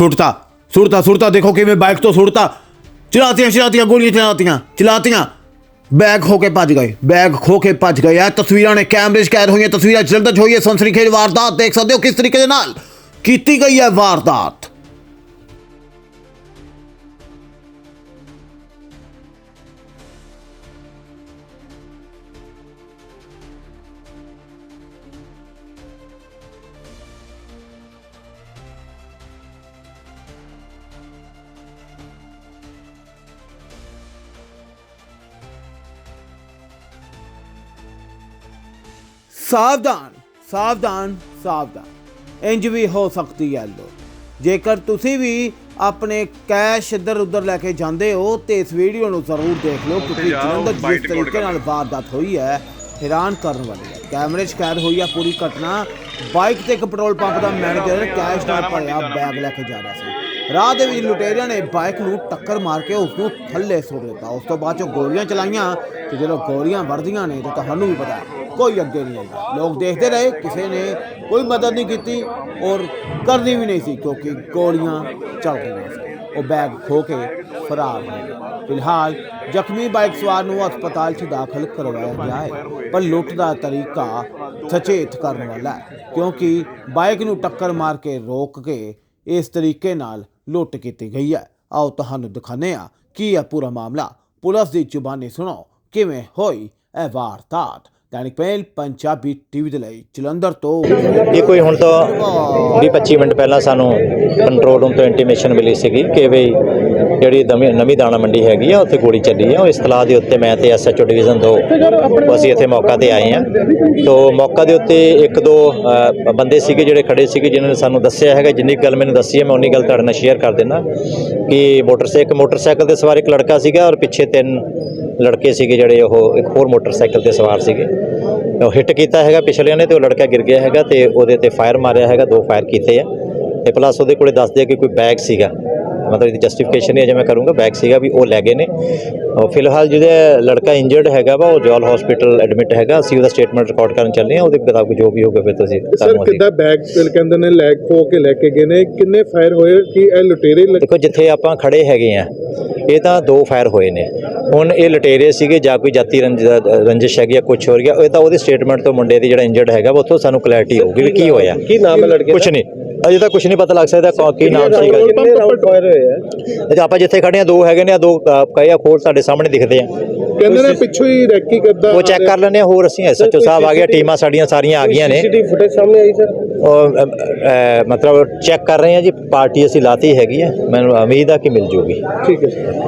ਸੁੱਟਤਾ ਸੁੱਟਤਾ ਸੁੱਟਤਾ, ਦੇਖੋ ਕਿਵੇਂ ਬਾਈਕ ਤੋਂ ਸੁੱਟਤਾ। ਚਲਾਤੀਆਂ ਚਲਾਤੀਆਂ, ਗੋਲੀਆਂ ਚਲਾਤੀਆਂ ਚਲਾਤੀਆਂ। ਬੈਗ ਖੋ ਕੇ ਭੱਜ ਗਏ ਬੈਗ ਖੋ ਕੇ ਭੱਜ ਗਏ। ਇਹ ਤਸਵੀਰਾਂ ਨੇ ਕੈਮਰੇ 'ਚ ਕੈਦ ਹੋਈਆਂ, ਤਸਵੀਰਾਂ ਜਲਦ ਹੋਈ ਹੈ ਸਨਸਨੀਖੇਜ ਵਾਰਦਾਤ, ਦੇਖ ਸਕਦੇ ਹੋ ਕਿਸ ਤਰੀਕੇ ਦੇ ਨਾਲ ਕੀਤੀ ਗਈ ਹੈ ਵਾਰਦਾਤ। ਸਾਵਧਾਨ ਸਾਵਧਾਨ ਸਾਵਧਾਨ। ਇੰਜ ਵੀ ਹੋ ਸਕਦੀ ਹੈ ਲੋ ਜੇਕਰ ਤੁਸੀਂ ਵੀ ਆਪਣੇ ਕੈਸ਼ ਇੱਧਰ ਉੱਧਰ ਲੈ ਕੇ ਜਾਂਦੇ ਹੋ ਤੇ ਇਸ ਵੀਡੀਓ ਨੂੰ ਜ਼ਰੂਰ ਦੇਖ ਲਓ ਕਿਉਂਕਿ ਜਲੰਧਰ ਜਿਸ ਤਰੀਕੇ ਨਾਲ ਵਾਰਦਾਤ ਹੋਈ ਹੈ ਹੈਰਾਨ ਕਰਨ ਵਾਲੀ ਹੈ। ਕੈਮਰੇ 'ਚ ਕੈਦ ਹੋਈ ਹੈ ਪੂਰੀ ਘਟਨਾ। ਬਾਈਕ ਤੇ ਇੱਕ ਪੈਟਰੋਲ ਪੰਪ ਦਾ ਮੈਨੇਜਰ ਕੈਸ਼ ਨਾਲ ਭਰਿਆ ਬੈਗ ਲੈ ਕੇ ਜਾ ਰਿਹਾ ਸੀ। ਰਾਹ ਦੇ ਵਿੱਚ ਲੁਟੇਰਿਆਂ ਨੇ ਬਾਈਕ ਨੂੰ ਟੱਕਰ ਮਾਰ ਕੇ ਉਸ ਨੂੰ ਥੱਲੇ ਸੁੱਟ ਦਿੱਤਾ। ਉਸ ਤੋਂ ਬਾਅਦ ਚੋਂ ਗੋਲੀਆਂ ਚਲਾਈਆਂ ਤੇ ਜਦੋਂ ਗੋਲੀਆਂ ਵਰਦੀਆਂ ਨੇ ਤਾਂ ਤੁਹਾਨੂੰ ਵੀ ਪਤਾ, ਕੋਈ ਅੱਗੇ ਨਹੀਂ ਆਇਆ ਲੋਕ ਦੇਖਦੇ ਰਹੇ, ਕਿਸੇ ਨੇ ਕੋਈ ਮਦਦ ਨਹੀਂ ਕੀਤੀ ਔਰ ਕਰਨੀ ਵੀ ਨਹੀਂ ਸੀ ਕਿਉਂਕਿ ਗੋਲੀਆਂ ਚੱਲ ਰਹੀਆਂ ਸੀ ਉਹ ਬੈਗ ਖੋ ਕੇ ਫਰਾਰ ਹੋ ਗਏ। ਫਿਲਹਾਲ ਜ਼ਖਮੀ ਬਾਈਕ ਸਵਾਰ ਨੂੰ ਹਸਪਤਾਲ 'ਚ ਦਾਖਲ ਕਰਵਾਇਆ ਗਿਆ ਹੈ, ਪਰ ਲੁੱਟ ਦਾ ਤਰੀਕਾ ਸਚੇਤ ਕਰਨ ਵਾਲਾ ਹੈ ਕਿਉਂਕਿ ਬਾਈਕ ਨੂੰ ਟੱਕਰ ਮਾਰ ਕੇ ਰੋਕ ਕੇ ਇਸ ਤਰੀਕੇ ਨਾਲ ਲੁੱਟ ਕੀਤੀ ਗਈ ਹੈ। ਆਓ ਤੁਹਾਨੂੰ ਦਿਖਾਉਂਦੇ ਹਾਂ ਕੀ ਹੈ ਪੂਰਾ ਮਾਮਲਾ ਪੁਲਿਸ ਦੀ ਜ਼ੁਬਾਨੀ ਸੁਣੋ। ਕਿਵੇਂ ਹੋਈ ਇਹ ਵਾਰਦਾਤ? ਦੈਨਿਕ ਪਹਿਲ ਪੰਜਾਬੀ ਟੀਵੀ ਦੇ ਲਈ ਜਲੰਧਰ ਤੋਂ। ਇਹ ਕੋਈ ਹੁਣ ਤੋਂ 25 ਮਿੰਟ ਪਹਿਲਾਂ ਸਾਨੂੰ ਕੰਟਰੋਲ ਰੂਮ ਤੋਂ ਇੰਟੀਮੇਸ਼ਨ ਮਿਲੀ ਸੀਗੀ ਕਿ ਵੀ ਜਿਹੜੀ ਨਵੀਂ ਨਵੀਂ ਦਾਣਾ ਮੰਡੀ ਹੈਗੀ ਆ, ਉੱਥੇ ਗੋਲੀ ਚੱਲੀ ਆ। ਉਹ ਇਸਤਲਾਹ ਦੇ ਉੱਤੇ ਮੈਂ ਤੇ ਐਸਐਚਓ ਡਿਵੀਜ਼ਨ 2 ਅਸੀਂ ਇੱਥੇ ਮੌਕਾ ਤੇ ਆਏ ਆ। ਤੋਂ ਮੌਕਾ ਦੇ ਉੱਤੇ ਇੱਕ ਦੋ ਬੰਦੇ ਸੀਗੇ ਜਿਹੜੇ ਖੜੇ ਸੀਗੇ, ਜਿਨ੍ਹਾਂ ਨੇ ਸਾਨੂੰ ਦੱਸਿਆ ਹੈਗਾ। ਜਿੰਨੀ ਕੁ ਗੱਲ ਮੈਨੂੰ ਦੱਸੀ ਹੈ ਮੈਂ ਉਨੀ ਗੱਲ ਤੁਹਾਡੇ ਨਾਲ ਸ਼ੇਅਰ ਕਰ ਦਿੰਦਾ। ਕਿ ਮੋਟਰਸਾਈਕਲ ਮੋਟਰਸਾਈਕਲ ਤੇ ਸਵਾਰ ਇੱਕ ਲੜਕਾ ਸੀਗਾ ਔਰ ਪਿੱਛੇ ਤਿੰਨ ਲੜਕੇ ਸੀਗੇ ਜਿਹੜੇ ਉਹ ਇੱਕ ਹੋਰ ਮੋਟਰਸਾਈਕਲ ਤੇ ਸਵਾਰ ਸੀਗੇ। ਉਹ ਹਿੱਟ ਕੀਤਾ ਹੈਗਾ ਪਿਛਲਿਆਂ ਨੇ ਤੇ ਉਹ ਲੜਕਾ ਗਿਰ ਗਿਆ ਹੈਗਾ ਤੇ ਉਹਦੇ ਤੇ ਫਾਇਰ ਮਾਰਿਆ ਹੈਗਾ, ਦੋ ਫਾਇਰ ਕੀਤੇ ਆ। ਤੇ ਪਲੱਸ ਉਹਦੇ ਕੋਲੇ ਦੱਸਦੇ ਆ ਕਿ ਕੋਈ ਬੈਗ ਸੀਗਾ। ਮਤਲਬ ਇਹਦੀ ਜਸਟੀਫਿਕੇਸ਼ਨ ਅਜੇ ਮੈਂ ਕਰੂੰਗਾ ਬੈਗ ਸੀਗਾ ਵੀ ਉਹ ਲੈ ਗਏ ਨੇ। ਉਹ ਫਿਲਹਾਲ ਜਿਹੜਾ ਲੜਕਾ ਇੰਜਰਡ ਹੈਗਾ ਵਾ ਉਹ ਜੋਲ ਹਸਪੀਟਲ ਐਡਮਿਟ ਹੈਗਾ। ਅਸੀਂ ਉਹਦਾ ਸਟੇਟਮੈਂਟ ਰਿਕਾਰਡ ਕਰਨ ਚੱਲੇ ਆ ਉਹਦੇ ਮੁਤਾਬਕ ਜੋ ਵੀ ਹੋਊਗਾ ਫਿਰ ਤੁਸੀਂ ਸਰ ਕਿੱਦਾਂ ਬੈਗ ਕਹਿੰਦੇ ਨੇ ਲੈ ਖੋ ਕੇ ਲੈ ਕੇ ਗਏ ਨੇ? ਕਿੰਨੇ ਫਾਇਰ ਹੋਏ? ਕਿ ਇਹ ਲੁਟੇਰੇ ਦੇਖੋ ਜਿੱਥੇ ਆਪਾਂ ਖੜੇ ਹੈਗੇ ਆ ਇਹ ਤਾਂ ਦੋ ਫਾਇਰ ਹੋਏ ਨੇ। ਹੁਣ ਇਹ ਲਟੇਰੇ ਸੀਗੇ ਜਾਂ ਕੋਈ ਜਾਤੀ ਰੰਜ- ਰੰਜਿਸ਼ ਹੈਗੀ ਆ ਕੁਝ ਹੋ ਗਿਆ ਇਹ ਤਾਂ ਉਹਦੇ ਸਟੇਟਮੈਂਟ ਤੋਂ ਮੁੰਡੇ ਦੀ ਜਿਹੜਾ ਇੰਜਰਡ ਹੈਗਾ ਵਾ ਉੱਥੋਂ ਸਾਨੂੰ ਕਲੈਰਿਟੀ ਹੋਊਗੀ ਵੀ ਕੀ ਹੋਇਆ। ਕੀ ਨਾਮ ਹੈ ਲੜਕੇ ਕੁਝ ਨਹੀਂ। ਅਜੇ ਤਾਂ ਕੁਝ ਨਹੀਂ ਪਤਾ ਲੱਗ ਸਕਦਾ ਕੌਣ- ਕੀ ਨਾਮ ਸੀਗਾ ਜੀ ਤੇ ਆਪਾਂ ਜਿੱਥੇ ਖੜੇ ਆ ਦੋ ਹੈਗੇ ਨੇ ਆ ਦੋ ਕਈ ਆ ਖੋਲ ਸਾਡੇ ਸਾਹਮਣੇ ਦਿਖਦੇ ਆ। ਕਹਿੰਦੇ ਨੇ ਪਿੱਛੋਂ ਹੀ ਰੈਕੀ ਕਰਦਾ ਉਹ ਚੈੱਕ ਕਰ ਲੈਣੇ ਹੋਰ ਅਸੀਂ ਐਸਐਚਓ ਸਾਹਿਬ ਆ ਗਿਆ ਟੀਮਾਂ ਸਾਡੀਆਂ ਸਾਰੀਆਂ ਆ ਗਈਆਂ ਨੇ। ਸੀਸੀਟੀਵੀ ਫੁਟੇਜ ਸਾਹਮਣੇ ਆਈ ਸਰ? ਮਤਲਬ ਚੈੱਕ ਕਰ ਰਹੇ ਆ ਜੀ ਪਾਰਟੀ ਅਸੀਂ ਲਾਤੀ ਹੈਗੀ ਆ ਮੈਨੂੰ ਉਮੀਦ ਆ ਕਿ ਮਿਲ ਜੂਗੀ। ਠੀਕ ਹੈ